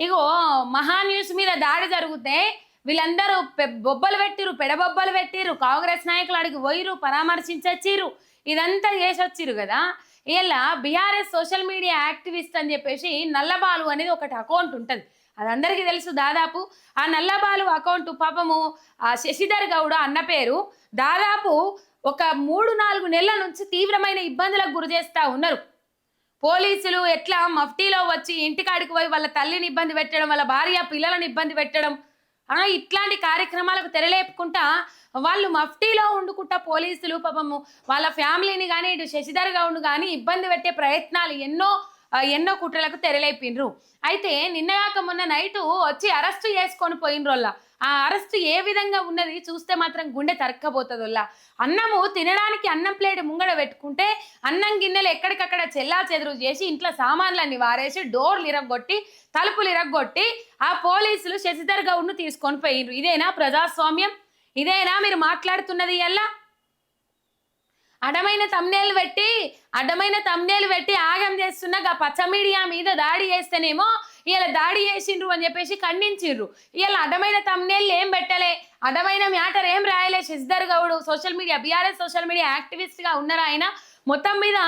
ఇగో మహా న్యూస్ మీద దాడి జరిగితే వీళ్ళందరూ పె- బొబ్బలు పెట్టిరు పెడబొబ్బలు పెట్టిరు కాంగ్రెస్ నాయకులు అడిగి పోయిరు పరామర్శించచ్చిరు ఇదంతా చేసొచ్చిరు కదా. ఇలా బీఆర్ఎస్ సోషల్ మీడియా యాక్టివిస్ట్ అని చెప్పేసి నల్లబాలు అనేది ఒకటి అకౌంట్ ఉంటుంది. అది అందరికీ తెలుసు దాదాపు. ఆ నల్లబాలు అకౌంట్ పాపము ఆ శశిధర్ గౌడ అన్న పేరు దాదాపు ఒక మూడు నాలుగు నెలల నుంచి తీవ్రమైన ఇబ్బందులకు గురి చేస్తా ఉన్నారు. పోలీసులు ఎట్లా మఫ్టీలో వచ్చి ఇంటికాడికి పోయి వాళ్ళ తల్లిని ఇబ్బంది పెట్టడం వాళ్ళ భార్య పిల్లలను ఇబ్బంది పెట్టడం ఇట్లాంటి కార్యక్రమాలకు తెరలేపుకుంటా వాళ్ళు మఫ్టీలో ఉండుకుంటా పోలీసులు పాపము వాళ్ళ ఫ్యామిలీని కానీ ఇటు శశిధర్ గౌడ్ కానీ ఇబ్బంది పెట్టే ప్రయత్నాలు ఎన్నో ఎన్నో కుట్రలకు తెరలేపిండ్రు. అయితే నిన్నగాక మొన్న నైటు వచ్చి అరెస్ట్ చేసుకొని పోయినరోళ్ళ ఆ అరెస్ట్ ఏ విధంగా ఉన్నది చూస్తే మాత్రం గుండె తరక్కపోతుందిలా అన్నము తినడానికి అన్నం ప్లేట్ ముంగడ పెట్టుకుంటే అన్నం గిన్నెలు ఎక్కడికక్కడ చెల్లా చెదురు చేసి ఇంట్లో సామాన్లన్నీ వారేసి డోర్లు ఇరగొట్టి తలుపులు ఇరగొట్టి ఆ పోలీసులు శశిధర్ గౌడ్ను తీసుకొని పోయినరు ఇదేనా ప్రజాస్వామ్యం? ఇదేనా మీరు మాట్లాడుతున్నది ఎలా అడమైన తమ్నేలు పెట్టి అడ్డమైన తమ్నేలు పెట్టి ఆగం చేస్తున్న పచ్చ మీడియా మీద దాడి చేస్తేనేమో ఇలా దాడి చేసిండ్రు అని చెప్పేసి ఖండించిండ్రు. ఇలా అడ్డమైన తమ్నేళ్ళు ఏం పెట్టలే అడ్డమైన మ్యాటర్ ఏం రాయలే Shashidhar Goud. Social media BRS social media యాక్టివిస్ట్గా ఉన్నారు ఆయన? మొత్తం మీద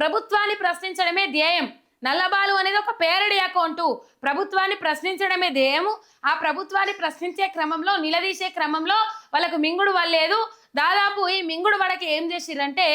ప్రభుత్వాన్ని ప్రశ్నించడమే ధ్యేయం. నల్లబాలు అనేది ఒక పేరడి అకౌంటు ప్రభుత్వాన్ని ప్రశ్నించడమే ధ్యేయము. ఆ ప్రభుత్వాన్ని ప్రశ్నించే క్రమంలో నిలదీసే క్రమంలో వాళ్ళకు మింగుడు వల్లేదు దాదాపు ఈ మింగుడు వాళ్ళకి ఏం చేసిరంటే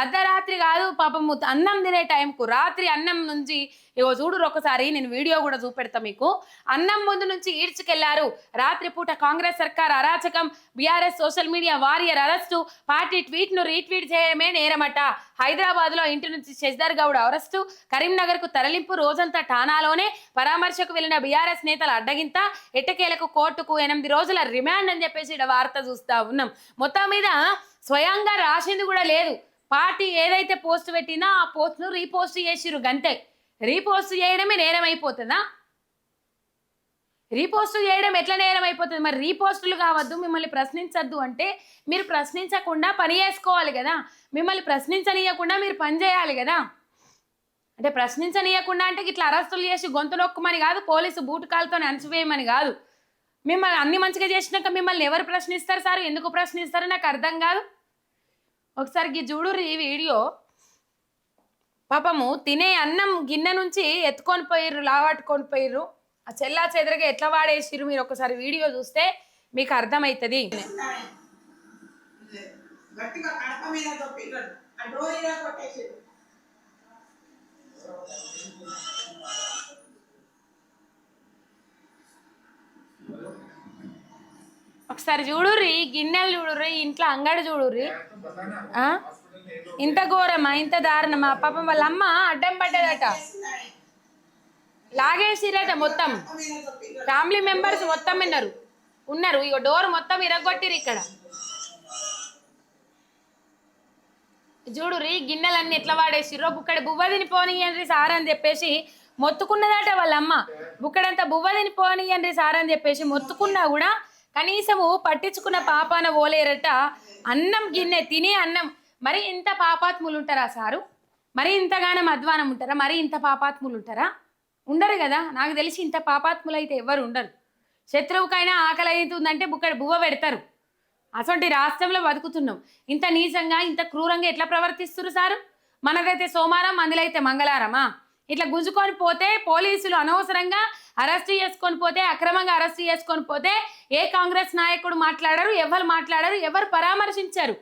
అర్ధరాత్రి కాదు పాపము అన్నం తినే టైంకు రాత్రి అన్నం నుంచి ఇగో చూడు ఒకసారి నేను వీడియో కూడా చూపెడతా మీకు. అన్నం ముందు నుంచి ఈడ్చుకెళ్ళారు. రాత్రి పూట కాంగ్రెస్ సర్కార్ అరాచకం BRS social media warrior arrest party ట్వీట్ను retweet చేయడమే నేరమట. హైదరాబాద్లో ఇంటి నుంచి శశిధర్ గౌడ్ అరెస్టు కరీంనగర్కు తరలింపు రోజంతా ఠానాలోనే పరామర్శకు వెళ్ళిన బీఆర్ఎస్ నేతల అడ్డగింత ఎట్టకేలకు కోర్టుకు ఎనిమిది రోజుల రిమాండ్ అని చెప్పేసి వార్త చూస్తా ఉన్నాం. మొత్తం మీద స్వయంగా రాసింది కూడా లేదు. పార్టీ ఏదైతే పోస్ట్ పెట్టినా ఆ పోస్ట్ను రీపోస్ట్ చేసిరు గంతే. రీపోస్ట్ చేయడమే నేరం అయిపోతుందా రీపోస్ట్ చేయడం ఎట్లా నేరం అయిపోతుంది మరి రీపోస్టులు కావద్దు మిమ్మల్ని ప్రశ్నించద్దు అంటే మీరు ప్రశ్నించకుండా పని చేసుకోవాలి కదా. మిమ్మల్ని ప్రశ్నించనీయకుండా మీరు పని చేయాలి కదా. అంటే ప్రశ్నించనీయకుండా అంటే ఇట్లా అరెస్టులు చేసి గొంతు నొక్కమని కాదు పోలీసు బూటకాలతో అణచివేయమని కాదు. మిమ్మల్ని అన్ని మంచిగా చేసినాక మిమ్మల్ని ఎవరు ప్రశ్నిస్తారు సార్? ఎందుకు ప్రశ్నిస్తారో? నాకు అర్థం కాదు. ఒకసారి గీ చూడు ఈ వీడియో. పాపము తినే అన్నం గిన్నె నుంచి ఎత్తుకొని పోయిర్రు లావాటుకొని పోయిర్రు. ఆ చెల్లా చెదరగా ఎట్లా వాడేసిర్రు మీరు ఒకసారి వీడియో చూస్తే మీకు అర్థమవుతుంది గట్టిగా కడప మీద తొప్పిర్రు ఆ డోర్ ఇలా కొట్టేసారు ఒకసారి చూడుర్రి గిన్నెలు చూడుర్రి ఇంట్లో అంగడి చూడుర్రి. ఆ? ఇంత ఘోరమా ఇంత దారుణమా? పాపం వాళ్ళ అమ్మ అడ్డం పడ్డదట. లాగేసిరట మొత్తం. ఫ్యామిలీ మెంబర్స్ మొత్తం విన్నారు ఉన్నారు. ఇక డోర్ మొత్తం ఇరగొట్టిరు ఇక్కడ. చూడు గిన్నెలన్నీ ఎట్లా వాడేసిర్రో? బుక్కడ బువ్వ తినిపోనియండ్రి సార్ అని చెప్పేసి మొత్తుకున్నదట వాళ్ళ అమ్మ. బుక్కడంతా బువ్వ తినిపోనియండ్రి సార్ అని చెప్పేసి మొత్తుకున్నా కూడా కనీసము పట్టించుకున్న పాపాన ఓలేరట అన్నం గిన్నె తినే అన్నం. మరి ఇంత పాపాత్ములు ఉంటారా సారు? మరి ఇంతగానం అధ్వానం ఉంటారా మరి ఇంత పాపాత్ములు ఉంటారా ఉండరు కదా. నాకు తెలిసి ఇంత పాపాత్ములు అయితే ఎవరు ఉండరు. శత్రువుకైనా ఆకలి అవుతుందంటే బుక్కడి బువ్వ పెడతారు. అటువంటి రాష్ట్రంలో బతుకుతున్నాం. ఇంత నీచంగా ఇంత క్రూరంగా ఎట్లా ప్రవర్తిస్తున్నారు సారు? మనదైతే సోమవారం మందులైతే మంగళారమా? ఇట్లా గుంజుకొని పోతే పోలీసులు అనవసరంగా అరెస్ట్ చేసుకొని పోతే అక్రమంగా అరెస్ట్ చేసుకొని పోతే ఏ కాంగ్రెస్ నాయకుడు మాట్లాడరు ఎవరు మాట్లాడరు ఎవరు పరామర్శించారు.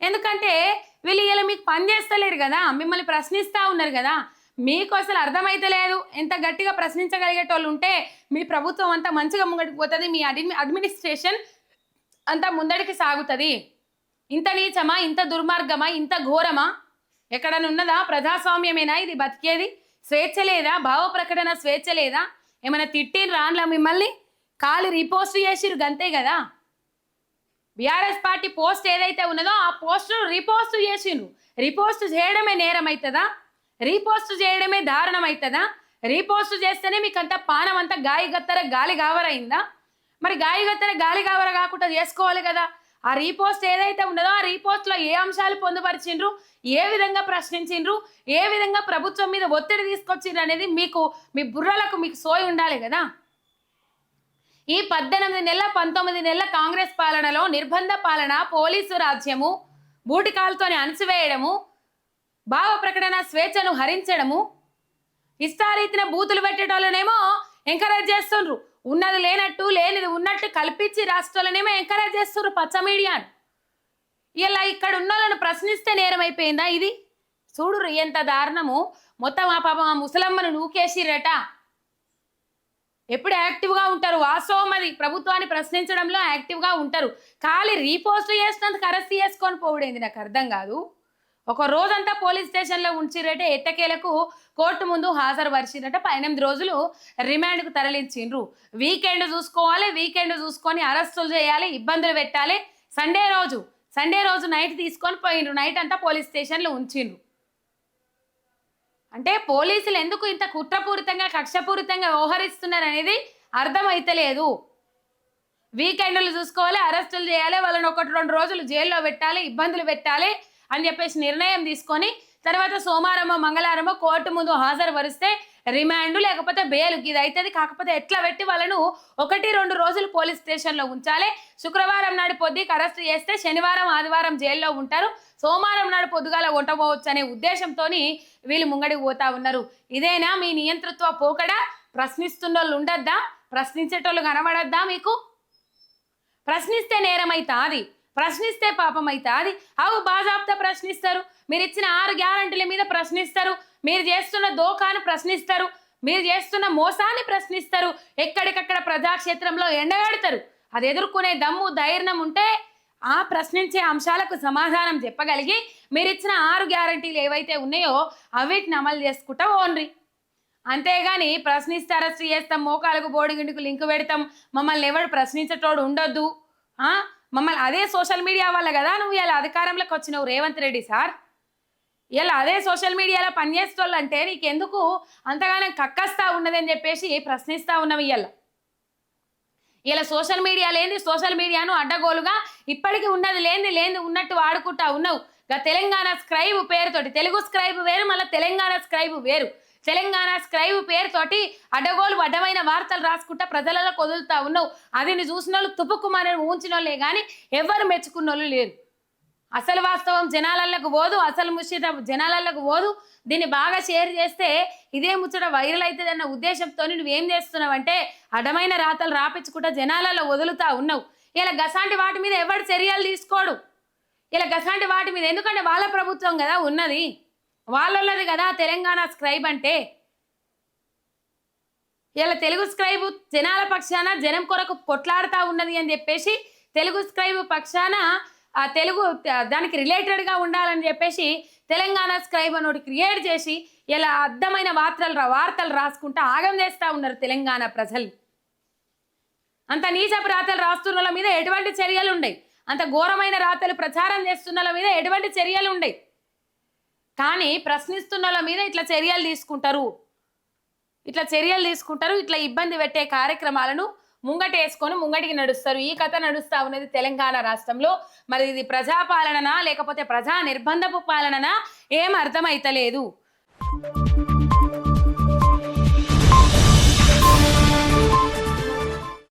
ఎందుకంటే వీళ్ళు ఇలా మీకు పనిచేస్తలేరు కదా మిమ్మల్ని ప్రశ్నిస్తూ ఉన్నారు కదా. మీకు అసలు అర్థమైతలేదు ఎంత గట్టిగా ప్రశ్నించగలిగేటోళ్ళు ఉంటే మీ ప్రభుత్వం అంతా మంచిగా ముంగడికి పోతుంది మీ అడ్మి అడ్మినిస్ట్రేషన్ అంతా ముందడికి సాగుతుంది. ఇంత నీచమా ఇంత దుర్మార్గమా ఇంత ఘోరమా? ఎక్కడనున్నదా? ప్రజాస్వామ్యమేనా ఇది బతికేది? స్వేచ్ఛ లేదా? భావ ప్రకటన స్వేచ్ఛ లేదా? ఏమైనా తిట్టిన రాన్లా మిమ్మల్ని? కాలు రీపోస్ట్ చేసిరు గంతే కదా? బీఆర్ఎస్ పార్టీ పోస్ట్ ఏదైతే ఉన్నదో ఆ పోస్టును రీపోస్ట్ చేసిండ్రు రీపోస్ట్ చేయడమే నేరం అవుతుందా రీపోస్ట్ చేయడమే దారుణం అవుతుందా రీపోస్ట్ చేస్తేనే మీకు పానం అంతా గాయగత్తర గాలి గావరైందా? మరి గాయగత్తర గాలి గావర కాకుండా చేసుకోవాలి కదా? ఆ రీపోస్ట్ ఏదైతే ఉన్నదో ఆ రీపోస్ట్లో ఏ అంశాలు పొందుపరిచిండ్రు? ఏ విధంగా ప్రశ్నించిండ్రు? ఏ విధంగా ప్రభుత్వం మీద ఒత్తిడి తీసుకొచ్చిండ్రు అనేది మీకు మీ బుర్రలకు మీకు సోయి ఉండాలి కదా? ఈ పద్దెనిమిది నెలల పంతొమ్మిది నెలల కాంగ్రెస్ పాలనలో నిర్బంధ పాలన పోలీసు రాజ్యము బూటికాలతోని అణచివేయడము భావ ప్రకటన స్వేచ్ఛను హరించడము ఇష్టారీతిన బూతులు పెట్టేటోళ్ళనేమో ఎంకరేజ్ చేస్తుండ్రు. ఉన్నది లేనట్టు లేనిది ఉన్నట్టు కల్పించి రాష్ట్రాలనేమో ఎంకరేజ్ చేస్తుండ్రు పచ్చ మీడియాను ఇలా ఇక్కడ ఉన్న వాళ్ళని ప్రశ్నిస్తే నేరం అయిపోయిందా ఇది? చూడురు ఎంత దారుణము. మొత్తం ఆ పాపం ఆ ముసలమ్మను నూకేసిరట ఎప్పుడు యాక్టివ్గా ఉంటారు? వాస్తవం అది. ప్రభుత్వాన్ని ప్రశ్నించడంలో యాక్టివ్గా ఉంటారు. ఖాళీ రీపోస్ట్ చేసినందుకు అరెస్ట్ చేసుకొని పోవడేంది? నాకు అర్థం కాదు. ఒక రోజంతా పోలీస్ స్టేషన్లో ఉంచిరటే ఎట్టకేలకు కోర్టు ముందు హాజరు పరిచిరట పద్దెనిమిది రోజులు రిమాండ్కు తరలించిండ్రు వీకెండ్ చూసుకోవాలి వీకెండ్ చూసుకొని అరెస్టులు చేయాలి ఇబ్బందులు పెట్టాలి. సండే రోజు సండే రోజు నైట్ తీసుకొని పోయిండ్రు. నైట్ అంతా పోలీస్ స్టేషన్లో ఉంచిండ్రు అంటే పోలీసులు ఎందుకు ఇంత కుట్రపూరితంగా కక్షపూరితంగా వ్యవహరిస్తున్నారు అనేది అర్థమైతలేదు. వీకెండ్లు చూసుకోవాలి అరెస్టులు చేయాలి వాళ్ళని ఒకటి రెండు రోజులు జైల్లో పెట్టాలి ఇబ్బందులు పెట్టాలి. అని చెప్పేసి నిర్ణయం తీసుకొని తర్వాత సోమవారమో మంగళవారమో కోర్టు ముందు హాజరు పరిస్తే రిమాండ్ లేకపోతే బెయిల్ ఇది అవుతుంది కాకపోతే ఎట్లా పెట్టి వాళ్ళను ఒకటి రెండు రోజులు పోలీస్ స్టేషన్లో ఉంచాలి. శుక్రవారం నాడు పొద్దుకి అరెస్ట్ చేస్తే శనివారం ఆదివారం జైల్లో ఉంటారు. సోమవారం నాడు పొద్దుగాల ఉండబోవచ్చు అనే ఉద్దేశంతో వీళ్ళు ముంగడికి పోతా ఉన్నారు. ఇదేనా మీ నియంతృత్వ పోకడా? ప్రశ్నిస్తున్న వాళ్ళు ఉండద్దా? ప్రశ్నించేటోళ్ళు కనబడద్దా మీకు? ప్రశ్నిస్తే నేరమైతాది. ప్రశ్నిస్తే పాపం అవుతాది అవు బాజాబ్తా ప్రశ్నిస్తారు. మీరు ఇచ్చిన ఆరు గ్యారంటీల మీద ప్రశ్నిస్తారు. మీరు చేస్తున్న దోకాను ప్రశ్నిస్తారు. మీరు చేస్తున్న మోసాన్ని ప్రశ్నిస్తారు. ఎక్కడికక్కడ ప్రజాక్షేత్రంలో ఎండగడతారు. అది ఎదుర్కొనే దమ్ము ధైర్యం ఉంటే ఆ ప్రశ్నించే అంశాలకు సమాధానం చెప్పగలిగి మీరు ఇచ్చిన ఆరు గ్యారంటీలు ఏవైతే ఉన్నాయో అవిటిని అమలు చేసుకుంటా ఓన్రి. అంతేగాని ప్రశ్నిస్తే అరెస్ట్ చేస్తాం మోకాలకు బోడిగిండుకు లింక్ పెడతాం. మమ్మల్ని ఎవడు ప్రశ్నించేటోడు ఉండొద్దు. మమ్మల్ని అదే సోషల్ మీడియా వల్ల కదా నువ్వు ఇలా అధికారంలోకి వచ్చినావు రేవంత్ రెడ్డి సార్. ఇలా అదే సోషల్ మీడియాలో పనిచేసేటోళ్ళు అంటే నీకెందుకు అంతగానో కక్కస్తా ఉన్నదని చెప్పేసి ప్రశ్నిస్తా ఉన్నావు ఇవాళ ఇలా సోషల్ మీడియా లేని సోషల్ మీడియాను అడ్డగోలుగా ఇప్పటికీ ఉన్నది లేని లేని ఉన్నట్టు వాడుకుంటా ఉన్నావు. తెలంగాణ స్క్రైబ్ పేరుతోటి తెలుగు స్క్రైబ్ వేరు మళ్ళీ తెలంగాణ స్క్రైబ్ వేరు. తెలంగాణ స్క్రైబ్ పేరుతోటి అడ్డగోలు అడ్డమైన వార్తలు రాసుకుంటా ప్రజలలో కొదులుతా ఉన్నావు. అదిని చూసిన వాళ్ళు తుపుకుమారని ఊహించిన వాళ్ళే కానీ ఎవరు మెచ్చుకున్న వాళ్ళు లేరు. అసలు వాస్తవం జనాలకు పోదు అసలు ముషిత జనాలకు పోదు. దీన్ని బాగా షేర్ చేస్తే ఇదే ముచ్చట వైరల్ అవుతుంది అన్న ఉద్దేశంతో నువ్వేం చేస్తున్నావు అంటే అడమైన రాతలు రాపించుకుంటా జనాలలో వదులుతా ఉన్నావు. ఇలా గసాంటి వాటి మీద ఎవడు చర్యలు తీసుకోడు? ఇలా గసాంటి వాటి మీద ఎందుకంటే వాళ్ళ ప్రభుత్వం కదా ఉన్నది. వాళ్ళది కదా తెలంగాణ స్క్రైబ్ అంటే? ఇలా తెలుగు స్క్రైబ్ జనాల పక్షాన జనం కొరకు కొట్లాడుతూ ఉన్నది అని చెప్పేసి తెలుగు స్క్రైబ్ పక్షాన ఆ తెలుగు దానికి రిలేటెడ్గా ఉండాలని చెప్పేసి తెలంగాణ స్క్రైబ్ అని ఒకటి క్రియేట్ చేసి ఇలా అర్థమైన వార్తలు రా- వార్తలు రాసుకుంటూ ఆగం చేస్తూ ఉన్నారు తెలంగాణ ప్రజలు. అంత నీచపు రాతలు రాస్తున్న వాళ్ళ మీద ఎటువంటి చర్యలు ఉండయి. అంత ఘోరమైన రాతలు ప్రచారం చేస్తున్న వాళ్ళ మీద ఎటువంటి చర్యలు ఉండయి. కానీ ప్రశ్నిస్తున్న వాళ్ళ మీద ఇట్లా చర్యలు తీసుకుంటారు. ఇట్లా చర్యలు తీసుకుంటారు ఇట్లా ఇబ్బంది పెట్టే కార్యక్రమాలను ముంగటేసుకొని ముంగటికి నడుస్తారు. ఈ కథ నడుస్తా ఉన్నది తెలంగాణ రాష్ట్రంలో. మరి ఇది ప్రజాపాలననా లేకపోతే ప్రజా నిర్బంధపు పాలననా ఏం అర్థమైతలేదు.